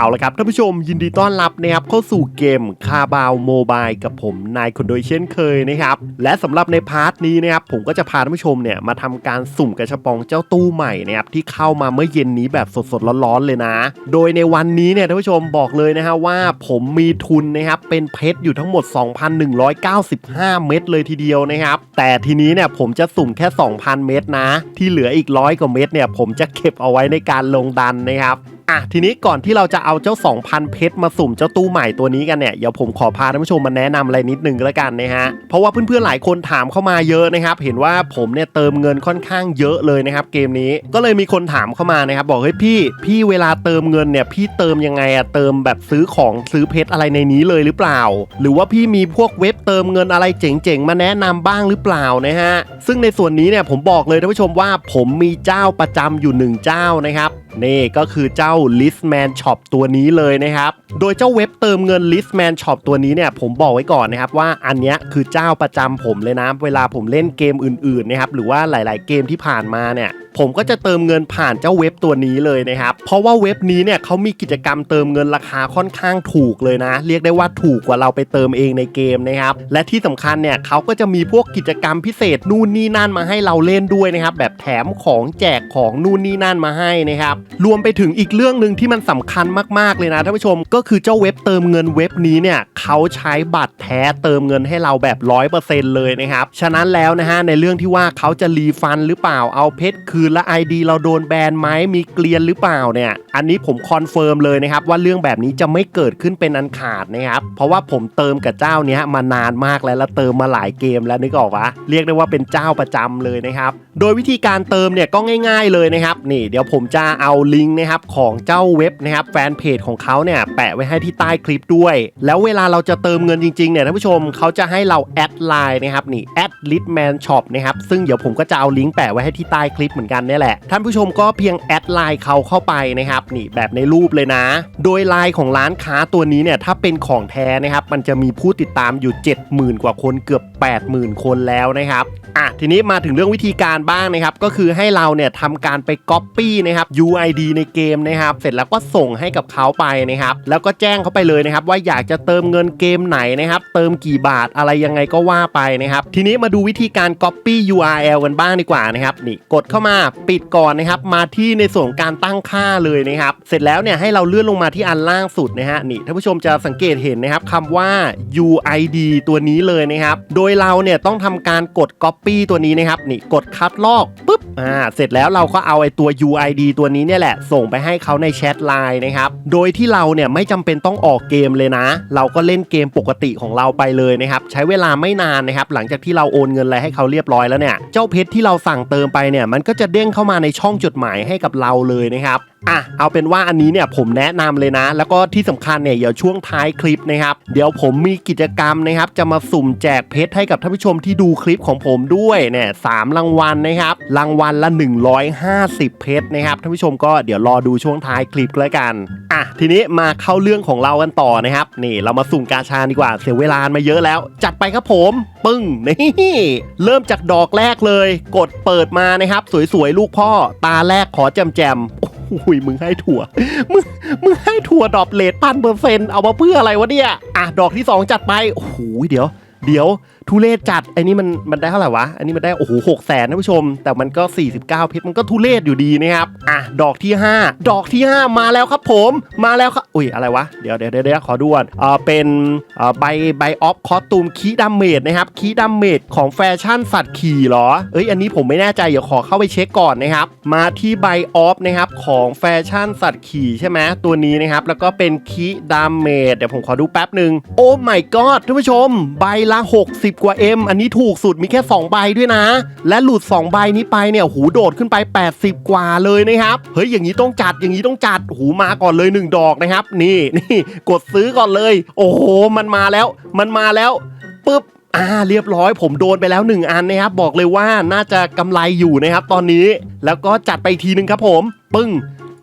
เอาละครับท่านผู้ชมยินดีต้อนรับนะครับเข้าสู่เกมคาบาวโมบายกับผมนายคนโดยเช่นเคยนะครับ และสำหรับในพาร์ทนี้นะครับผมก็จะพาท่านผู้ชมเนี่ยมาทำการสุ่มกระชบปองเจ้าตู้ใหม่นะครับที่เข้ามาเมื่อเย็นนี้แบบสดๆร้อนๆเลยนะ โดยในวันนี้เนี่ยท่านผู้ชมบอกเลยนะฮะว่าผมมีทุนนะครับเป็นเพชรอยู่ทั้งหมด 2,195 เม็ดเลยทีเดียวนะครับ แต่ทีนี้เนี่ยผมจะสุ่มแค่ 2,000 เม็ดนะ ที่เหลืออีกร้อยกว่าเม็ดเนี่ยผมจะเก็บเอาไว้ในการลงดันนะครับ อะทีนี้ก่อนที่เราจะเอาเจ้า 2,000 เพชรมาสุ่มเจ้าตู้ใหม่ตัวนี้กันเนี่ยเดี๋ยวผมขอพาท่านผู้ชมมาแนะนำอะไรนิดนึงแล้วกันนะฮะเพราะว่าเพื่อนๆหลายคนถามเข้ามาเยอะนะครับ เห็นว่าผมเนี่ยเติมเงินค่อนข้างเยอะเลยนะครับ เกมนี้ก็เลยมีคนถามเข้ามานะครับ บอกเฮ้ยพี่ พี่เวลาเติมเงินเนี่ยพี่เติมยังไงอะเติมแบบซื้อของซื้อเพชรอะไรในนี้เลยหรือเปล่า หรือว่าพี่มีพวกเว็บเติมเงินอะไรเจ๋งๆ มาแนะนำบ้างหรือเปล่านะฮะซึ่งในส่วนนี้เนี่ยผมบอกเลยท่านผู้ชมว่าผมมีเจ้าประจำอยู่หนึ่งเจ้านะครับนี่ก็คือเจ้า Listman Shop ตัวนี้เลยนะครับ โดยเจ้าเว็บเติมเงิน Listman Shop ตัวนี้เนี่ยผมบอกไว้ก่อนนะครับว่าอันเนี้ยคือเจ้าประจำผมเลยนะ เวลาผมเล่นเกมอื่นๆนะครับหรือว่าหลาย ๆ เกมที่ผ่านมาเนี่ยผมก็จะเติมเงินผ่านเจ้าเว็บตัวนี้เลยนะครับ เพราะว่าเว็บนี้เนี่ยเขามีกิจกรรมเติมเงินราคาค่อนข้างถูกเลยนะ เรียกได้ว่าถูกกว่าเราไปเติมเองในเกมนะครับ และที่สำคัญเนี่ยเขาก็จะมีพวกกิจกรรมพิเศษนู่นนี่นั่นมาให้เราเล่นด้วยนะครับ แบบแถมของแจกของนู่นนี่นั่นมาให้นะครับ รวมไปถึงอีกเรื่องหนึ่งที่มันสำคัญมากๆเลยนะท่านผู้ชม ก็คือเจ้าเว็บเติมเงินเว็บนี้เนี่ยเขาใช้บัตรแท้เติมเงินให้เราแบบร้อยเปอร์เซ็นต์เลยนะครับ ฉะนั้นแล้วนะฮะในเรื่องที่ว่าเขาจะรีฟันหรือเปล่าเอาเพชรคืนและ ID เราโดนแบนไหมมีเกลียนหรือเปล่าเนี่ยอันนี้ผมคอนเฟิร์มเลยนะครับว่าเรื่องแบบนี้จะไม่เกิดขึ้นเป็นอันขาดนะครับเพราะว่าผมเติมกับเจ้าเนี้ยมานานมากแล้วแล้วเติมมาหลายเกมแล้วนึกออกปะเรียกได้ว่าเป็นเจ้าประจำเลยนะครับโดยวิธีการเติมเนี่ยก็ง่าย ๆเลยนะครับนี่เดี๋ยวผมจะเอาลิงก์นะครับของเจ้าเว็บนะครับแฟนเพจของเขาเนี่ยแปะไว้ให้ที่ใต้คลิปด้วย แล้วเวลาเราจะเติมเงินจริงๆเนี่ยท่านผู้ชมเขาจะให้เราแอดไลน์นะครับนี่แอดลิทแมนช็อปนะครับซึ่งเดี๋ยวผมก็จะเอาลิงก์แปะไว้ให้ที่ใต้คลิปเหมือนกันเนี่ยแหละ ท่านผู้ชมก็เพียงแอดไลน์เขาเข้าไปนะครับนี่แบบในรูปเลยนะ โดยไลน์ของร้านค้าตัวนี้เนี่ยถ้าเป็นของแท้นะครับมันจะมีผู้ติดตามอยู่ 70,000 กว่าคนเกือบ 80,000 คนแล้วนะครับอะทีนี้มาถึงเรื่องวิธีการบ้างนะครับก็คือให้เราเนี่ยทำการไป Copy นะครับ UID ในเกมนะครับเสร็จแล้วก็ส่งให้กับเขาไปนะครับแล้วก็แจ้งเขาไปเลยนะครับว่าอยากจะเติมเงินเกมไหนนะครับเติมกี่บาทอะไรยังไงก็ว่าไปนะครับทีนี้มาดูวิธีการ Copy URL กันบ้างดีกว่านะครับนี่กดเข้ามาปิดก่อนนะครับมาที่ในส่วนการตั้งค่าเลยนะครับ เสร็จแล้วเนี่ยให้เราเลื่อนลงมาที่อันล่างสุดนะฮะนี่ท่านผู้ชมจะสังเกตเห็นนะครับคำว่า UID ตัวนี้เลยนะครับ โดยเราเนี่ยต้องทำการกด Copy ตัวนี้นะครับนี่กดคัดลอกปุ๊บอ่าเสร็จแล้วเราก็เอาไอ้ตัว UID ตัวนี้เนี่ยแหละ ส่งไปให้เขาในแชทไลน์นะครับโดยที่เราเนี่ยไม่จำเป็นต้องออกเกมเลยนะ เราก็เล่นเกมปกติของเราไปเลยนะครับใช้เวลาไม่นานนะครับหลังจากที่เราโอนเงินอะไรให้เขาเรียบร้อยแล้วเนี่ยเจ้าเพชรที่เราสั่งเติมไปเนี่ยมันก็จะเด้งเข้ามาในช่องจดหมายให้กับเราเลยนะครับอะเอาเป็นว่าอันนี้เนี่ยผมแนะนำเลยนะ แล้วก็ที่สำคัญเนี่ยเดี๋ยวช่วงท้ายคลิปนะครับ เดี๋ยวผมมีกิจกรรมนะครับ จะมาสุ่มแจกเพชรให้กับท่านผู้ชมที่ดูคลิปของผมด้วยเนี่ยสามรางวัลนะครับ รางวัลละ 150 เพชรนะครับท่านผู้ชมก็เดี๋ยวรอดูช่วงท้ายคลิปแล้วกันอะทีนี้มาเข้าเรื่องของเรากันต่อนะครับ นี่เรามาสุ่มกาชาดีกว่าเสียเวลามาเยอะแล้ว จัดไปครับผมปึ้งนี่เริ่มจากดอกแรกเลย กดเปิดมานะครับ สวยๆลูกพ่อ ตาแรกขอแจมแจมๆ อุ้ยมึงให้ถั่ว มึงมึงให้ถั่วดอกเลทพันเปอร์เซ็นต์เอามาเพื่ออะไรวะเนี่ย อะ ดอกที่ 2 จัดไปโอ้โหเดี๋ยว เดี๋ยว ทุเรศจัดไอ้นี่มันมันได้เท่าไหร่วะ อันนี้มันได้โอ้โหหกแสนท่านผู้ชม แต่มันก็ 49 เพชรมันก็ทุเรศอยู่ดีนะครับอะดอกที่ 5 ดอกที่ 5 มาแล้วครับผมมาแล้วครับอุ้ยอะไรวะเดี๋ยวเดี๋ยวเดี๋ยวขอดูก่อนอ่าเป็นอ่าใบใบออฟคอสตูมคีดัมเมดนะครับคีดัมเมดของแฟชั่นสัตว์ขี่เหรอเอ้ยอันนี้ผมไม่แน่ใจเดี๋ยวขอเข้าไปเช็คก่อนนะครับมาที่ใบออฟนะครับของแฟชั่นสัตว์ขี่ใช่ไหมตัวนี้นะครับแล้วก็เป็นคีดัมเมดเดี๋ยวผมขอดูแป๊บหนึ่งโอ้ my god ท่านผู้ชม ใบละ 60กว่า M อันนี้ถูกสุดมีแค่ 2 ใบด้วยนะ และหลุด 2 ใบนี้ไปเนี่ยหูโดดขึ้นไป 80 กว่าเลยนะครับ เฮ้ยอย่างนี้ต้องจัดอย่างนี้ต้องจัดหูมาก่อนเลย 1 ดอกนะครับ นี่นี่กดซื้อก่อนเลย โอ้โหมันมาแล้ว มันมาแล้วปุ๊บอ่าเรียบร้อยผมโดนไปแล้ว 1 อันนะครับ บอกเลยว่าน่าจะกำไรอยู่นะครับตอนนี้ แล้วก็จัดไปอีกทีนึงครับผม ปึ้ง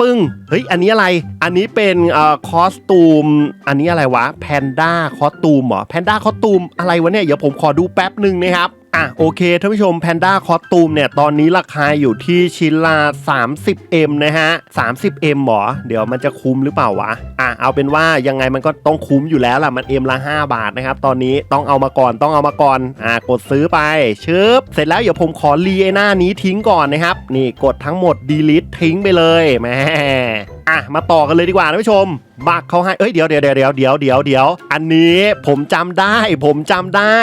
ปึ้ง เฮ้ย อันนี้อะไร อันนี้เป็นเอ่อคอสตูม อันนี้อะไรวะ แพนด้าคอสตูมเหรอ แพนด้าคอสตูมอะไรวะเนี่ย เดี๋ยวผมขอดูแป๊บหนึ่งนะครับ อะโอเคท่านผู้ชมแพนด้าคอสตูมเนี่ยตอนนี้ราคาอยู่ที่ชิ้นละ 30M นะฮะ 30M หรอ เดี๋ยวมันจะคุ้มหรือเปล่าวะ อะเอาเป็นว่ายังไงมันก็ต้องคุ้มอยู่แล้วล่ะมัน M ละ 5 บาทนะครับตอนนี้ต้องเอามาก่อนต้องเอามาก่อน อะกดซื้อไปชึบเสร็จแล้วเดี๋ยวผมขอรีไอหน้านี้ทิ้งก่อนนะครับ นี่กดทั้งหมด delete ทิ้งไปเลยแหมอะมาต่อกันเลยดีกว่าท่านผู้ชม บักเขาให้ เอ้ยเดี๋ยวเดี๋ยวเดี๋ยวเดี๋ยวเดี๋ยวเดี๋ยว อันนี้ผมจำได้ ผมจำได้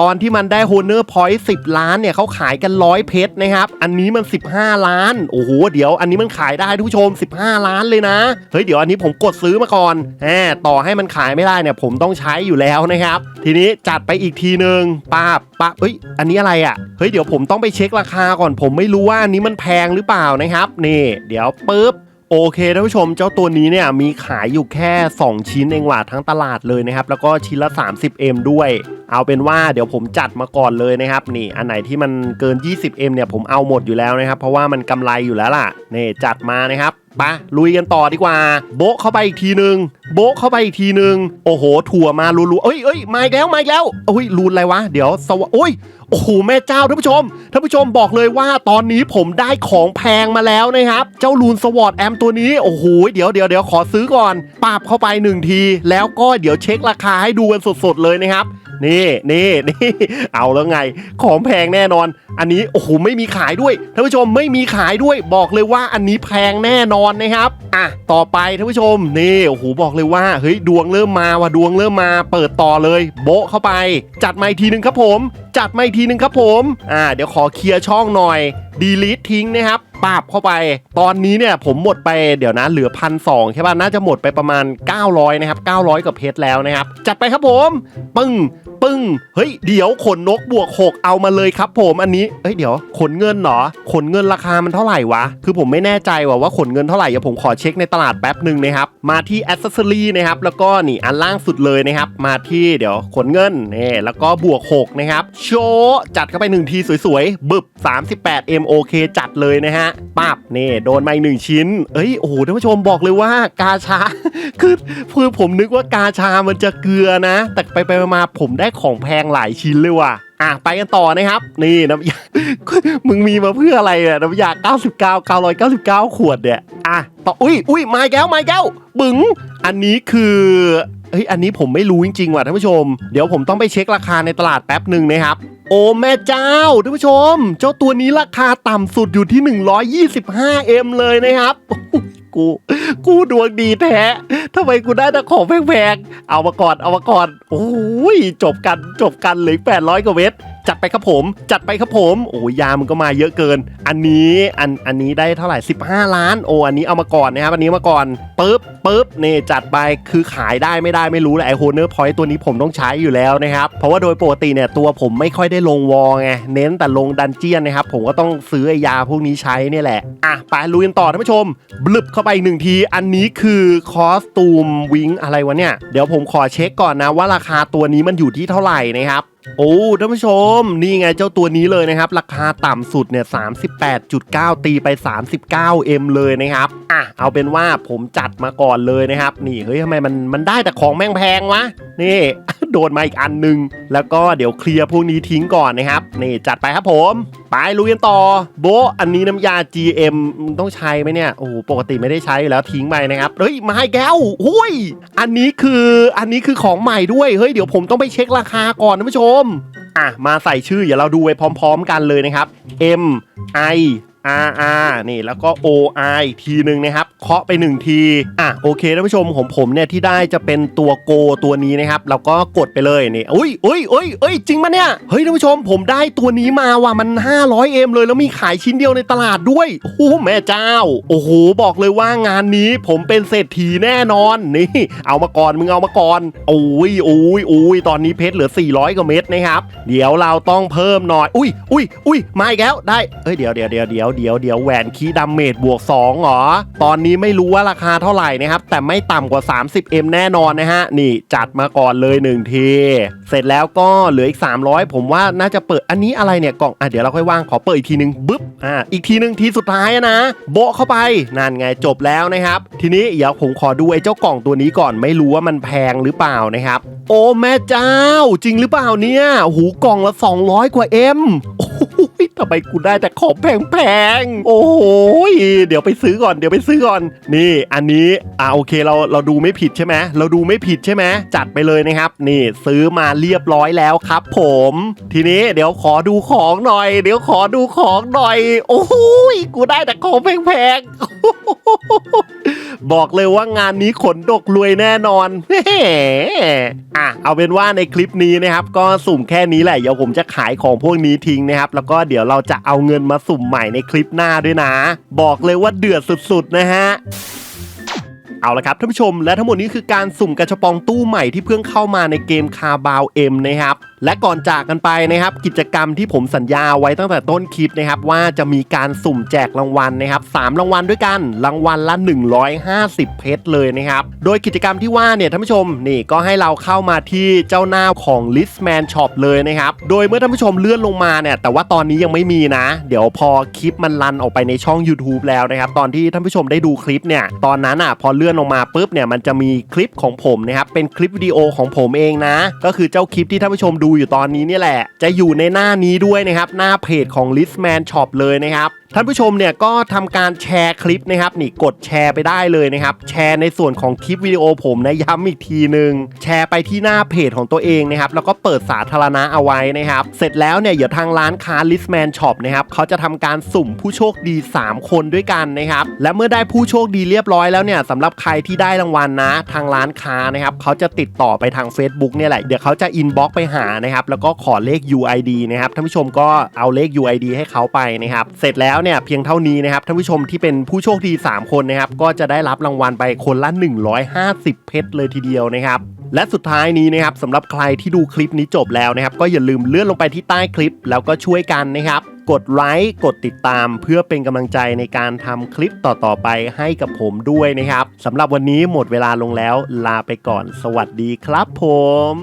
ตอนที่มันได้โฮเนอร์พอยต์สิล้านเนี่ยเขาขายกันร้อยเพชรนะครับ อันนี้มัน 15 ล้าน โอ้โห เดี๋ยว อันนี้มันขายได้ทุกผู้ชม 15 ล้านเลยนะ เฮ้ย เดี๋ยวอันนี้ผมกดซื้อมาก่อนแหมต่อให้มันขายไม่ได้เนี่ย ผมต้องใช้อยู่แล้วนะครับ ทีนี้จัดไปอีกทีหนึ่งป้าป้าเอ้ย อันนี้อะไรอะ่ะ เฮ้ย เดี๋ยวผมต้องไปเช็คราคาก่อน ผมไม่รู้ว่าอันนี้มันแพงหรือเปล่านะครับ นี่ เดี๋ยวปุ๊บ โอเคท่านผู้ชมเจ้าตัวนี้เนี่ยมีขายอยู่แค่ 2 ชิ้นเองว่ะทั้งตลาดเลยนะครับ แล้วก็ชิ้นละ 30M ด้วย เอาเป็นว่าเดี๋ยวผมจัดมาก่อนเลยนะครับ นี่อันไหนที่มันเกิน 20M เนี่ยผมเอาหมดอยู่แล้วนะครับ เพราะว่ามันกำไรอยู่แล้วล่ะนี่จัดมานะครับ ปะลุยกันต่อดีกว่า โบะเข้าไปอีกทีนึง โบะเข้าไปอีกทีนึง โอ้โห ถั่วมารูๆเอ้ยเอ้ยมาอีกแล้วมาอีกแล้วโอ้ยรูนอะไรวะ เดี๋ยวสวะโอ้ยโอ้โหแม่เจ้าท่านผู้ชมท่านผู้ชมบอกเลยว่าตอนนี้ผมได้ของแพงมาแล้วนะครับ เจ้าลูนสวอตแอมตัวนี้ โอ้โหเดี๋ยวเดี๋ยวเดี๋ยวขอซื้อก่อนปาบเข้าไปหนึ่งที แล้วก็เดี๋ยวเช็คราคาให้ดูกันสดๆเลยนะครับ นี่นี่นี่เอาแล้วไง ของแพงแน่นอน อันนี้โอ้โหไม่มีขายด้วยท่านผู้ชมไม่มีขายด้วยบอกเลยว่าอันนี้แพงแน่นอนนะครับอะต่อไปท่านผู้ชมนี่โอ้โหบอกเลยว่าเฮ้ยดวงเริ่มมาว่ะดวงเริ่มมา เปิดต่อเลย โบะเข้าไป จัดมาอีกทีหนึ่งครับผมจัดมาอีกทีหนึ่งครับผม อ่า เดี๋ยวขอเคลียร์ช่องหน่อยดีลิททิ้งนะครับปาบเข้าไป ตอนนี้เนี่ยผมหมดไปเดี๋ยวนะเหลือพันสองใช่ป่ะน่าจะหมดไปประมาณ 900นะครับ900กับเพชรแล้วนะครับ จัดไปครับผม ปึ้งปึ้งเฮ้ยเดี๋ยวขนนกบวก6เอามาเลยครับผมอันนี้เฮ้ยเดี๋ยว ขนเงินเหรอขนเงินราคามันเท่าไหร่วะ คือผมไม่แน่ใจว่าว่าขนเงินเท่าไหร่เดี๋ยวผมขอเช็คในตลาดแป๊บหนึ่งนะครับมาที่ a อ c e s s o r y นะครับแล้วก็นี่อันล่างสุดเลยนะครับมาที่เดี๋ยวขนเงินนี่แล้วก็บวก6นะครับโชว์จัดเข้าไปหนึ่งทีสวยๆ บึบ 38 MOK จัดเลยนะฮะปับนี่โดนมาอีกหนึ่งชิ้น เอ้ย โอ้โหท่านผู้ชมบอกเลยว่ากาชา คือคือผมนึกว่ากาชามันจะเกลือนะ แต่ไปไปมาผมได้ของแพงหลายชิ้นเลยว่ะอะไปกันต่อนะครับ นี่น้ำยา มึงมีมาเพื่ออะไรเนี่ยน้ำยา 99 999 ขวดเนี่ย อะต่ออุ้ยอุ้ยมาอีกแล้วมาอีกแล้วบึ๋งอันนี้คือ เฮ้ยอันนี้ผมไม่รู้จริงๆว่ะท่านผู้ชม เดี๋ยวผมต้องไปเช็คราคาในตลาดแป๊บหนึ่งนะครับ โอ้แม่เจ้าท่านผู้ชม เจ้าตัวนี้ราคาต่ำสุดอยู่ที่ 125M เลยนะครับกู กูดวงดีแท้ทำไมกูได้แต่ของแพงๆ เอามาก่อน เอามาก่อน โอ้ยจบกัน จบกันเหลือแปดร้อยกว่าเมตร จัดไปครับผม จัดไปครับผม โอ้ยยามันก็มาเยอะเกิน อันนี้อันอันนี้ได้เท่าไหร่ 15 ล้าน โอ้อันนี้เอามาก่อนนะครับอันนี้มาก่อนปึ๊บปึ๊บนี่จัดไปคือขายได้ไม่ได้ไม่รู้แหละไอโฮเนอร์พอยต์ตัวนี้ผมต้องใช้อยู่แล้วนะครับเพราะว่าโดยปกติเนี่ยตัวผมไม่ค่อยได้ลงวอลไงเน้นแต่ลงดันเจียนนะครับผมก็ต้องซื้อไอยาพวกนี้ใช้เนี่ยแหละอะไปลุยกันต่อท่านผู้ชมบลึบเข้าไปอีกหนึ่งที อันนี้คือคอสตูมวิงอะไรวะเนี่ยเดี๋ยวผมขอเช็คก่อนนะว่าราคาตัวนี้มันอยู่ที่เท่าไหร่นะครับโอ้ท่านผู้ชม นี่ไงเจ้าตัวนี้เลยนะครับ ราคาต่ำสุดเนี่ย 38.9 ตีไป 39M เลยนะครับ อะ เอาเป็นว่าผมจัดมาก่อนเลยนะครับ นี่เฮ้ยทำไมมันมันได้แต่ของแพงๆวะ นี่ โดนมาอีกอันหนึง แล้วก็เดี๋ยวเคลียร์พวกนี้ทิ้งก่อนนะครับ นี่จัดไปครับผมไปลุยกันต่อ โบะอันนี้น้ำยา GM มึงต้องใช้ไหมเนี่ย โอ้โห ปกติไม่ได้ใช้อยู่แล้วทิ้งไปนะครับ เฮ้ย มาให้แก้วหุ้ย อันนี้คือ อันนี้คือของใหม่ด้วย เฮ้ย เดี๋ยวผมต้องไปเช็คราคาก่อนนะผู้ชม อะ มาใส่ชื่อ อย่าเราดูไปพร้อม ๆ กันเลยนะครับ M I R R นี่แล้วก็ O I ทีหนึ่งนะครับเคาะไป 1 ทีอะโอเคท่านผู้ชมของผมเนี่ยที่ได้จะเป็นตัวโกตัวนี้นะครับแล้วก็กดไปเลยนี่อุ้ยอุ้ยอุ้ยเอ้ยจริงปะเนี่ยเฮ้ยท่านผู้ชมผมได้ตัวนี้มาว่ะมัน 500M เลยแล้วมีขายชิ้นเดียวในตลาดด้วยโอ้โหแม่เจ้า โอ้โหบอกเลยว่างานนี้ผมเป็นเศรษฐีแน่นอนนี่เอามาก่อนมึงเอามาก่อนโอ้ยโอ้ยโอ้ยตอนนี้เพชรเหลือ 400กว่าเม็ดนะครับเดี๋ยวเราต้องเพิ่มหน่อยอุ้ยอุ้ยอุ้ยมาอีกแล้วได้เอ้ยเดี๋ยวเดี๋ยวเดี๋ยวเดี๋ยวเดี๋ยวเดี๋ยวแหวนคีย์ดาเมจบวก2เหรอ ตอนนี้ไม่รู้ว่าราคาเท่าไหร่นะครับ แต่ไม่ต่ำกว่า 30M แน่นอนนะฮะ นี่จัดมาก่อนเลย1ทีเสร็จแล้วก็เหลืออีก 300 ผมว่าน่าจะเปิดอันนี้อะไรเนี่ยกล่องอะเดี๋ยวเราค่อยว่างขอเปิดอีกทีนึงบึ๊บอ่าอีกทีนึงทีสุดท้ายนะ โบะเข้าไปนั่นไงจบแล้วนะครับ ทีนี้เดี๋ยวผมขอดูไอ้เจ้ากล่องตัวนี้ก่อนไม่รู้ว่ามันแพงหรือเปล่านะครับ โอ้แม่เจ้า จริงหรือเปล่าเนี่ยหูกล่องละ 200 กว่า M โอ้ย ทำไมกูได้แต่ของแพงๆ โอ้โหยเดี๋ยวไปซื้อก่อน เดี๋ยวไปซื้อก่อน นี่อันนี้อ่าโอเคเราเราดูไม่ผิดใช่ไหมเราดูไม่ผิดใช่ไหมจัดไปเลยนะครับ นี่ซื้อมาเรียบร้อยแล้วครับ ผม ทีนี้เดี๋ยวขอดูของหน่อย เดี๋ยวขอดูของหน่อย โอ้ยกูได้แต่ของแพงๆ บอกเลยว่างานนี้ขนดกรวยแน่นอนอะเอาเป็นว่าในคลิปนี้นะครับ ก็สุ่มแค่นี้แหละเดี๋ยวผมจะขายของพวกนี้ทิ้งนะครับ แล้วก็เดี๋ยวเราจะเอาเงินมาสุ่มใหม่ในคลิปหน้าด้วยนะ บอกเลยว่าเดือดสุดๆนะฮะ เอาละครับท่านผู้ชมและทั้งหมดนี้คือการสุ่มกระชปองตู้ใหม่ที่เพิ่งเข้ามาในเกมคาบาวเอ็มนะครับและก่อนจากกันไปนะครับกิจกรรมที่ผมสัญญาไว้ตั้งแต่ต้นคลิปนะครับว่าจะมีการสุ่มแจกรางวัลนะครับสามรางวัลด้วยกันรางวัลละ 150 เพชรเลยนะครับโดยกิจกรรมที่ว่าเนี่ยท่านผู้ชมนี่ก็ให้เราเข้ามาที่เจ้าหน้าของ Listman Shop เลยนะครับโดยเมื่อท่านผู้ชมเลื่อนลงมาเนี่ยแต่ว่าตอนนี้ยังไม่มีนะ เดี๋ยวพอคลิปมันรันออกไปในช่อง YouTube แล้วนะครับตอนที่ท่านผู้ชมได้ดูคลิปเนี่ยตอนนั้นอะพอเลื่อนลงมาปุ๊บเนี่ยมันจะมีคลิปของผมนะครับเป็นคลิปวิดีโอของผมเองนะ ก็คือเจ้าคลิปที่ท่านผู้ชมดูอยู่ตอนนี้นี่แหละ จะอยู่ในหน้านี้ด้วยนะครับหน้าเพจของ Listman Shop เลยนะครับ ท่านผู้ชมเนี่ยก็ทำการแชร์คลิปนะครับนี่กดแชร์ไปได้เลยนะครับ แชร์ในส่วนของคลิปวิดีโอผมนะย้ำอีกทีหนึ่งแชร์ไปที่หน้าเพจของตัวเองนะครับแล้วก็เปิดสาธารณะเอาไว้นะครับ เสร็จแล้วเนี่ยเดี๋ยวทางร้านค้า Listman Shop นะครับเขาจะทำการสุ่มผู้โชคดี 3 คนด้วยกันนะครับและเมื่อได้ผู้โชคดีเรียบร้อยแล้วเนี่ยสำหรับใครที่ได้รางวัลนะ ทางร้านค้านะครับเขาจะติดต่อไปทาง Facebook เนี่ยแหละเดี๋ยวเขาจะอินบ็อกไปหานะครับแล้วก็ขอเลข UID นะครับท่านผู้ชมก็เอาเลข UID ให้เขาไปนะครับเสร็จแล้วแล้วเนี่ยเพียงเท่านี้นะครับท่านผู้ชมที่เป็นผู้โชคดี 3 คนนะครับก็จะได้รับรางวัลไปคนละ 150 เพชรเลยทีเดียวนะครับและสุดท้ายนี้นะครับสำหรับใครที่ดูคลิปนี้จบแล้วนะครับ ก็อย่าลืมเลื่อนลงไปที่ใต้คลิป แล้วก็ช่วยกันนะครับ กดไลค์กดติดตาม เพื่อเป็นกำลังใจในการทำคลิปต่อๆไปให้กับผมด้วยนะครับสำหรับวันนี้หมดเวลาลงแล้ว ลาไปก่อน สวัสดีครับผม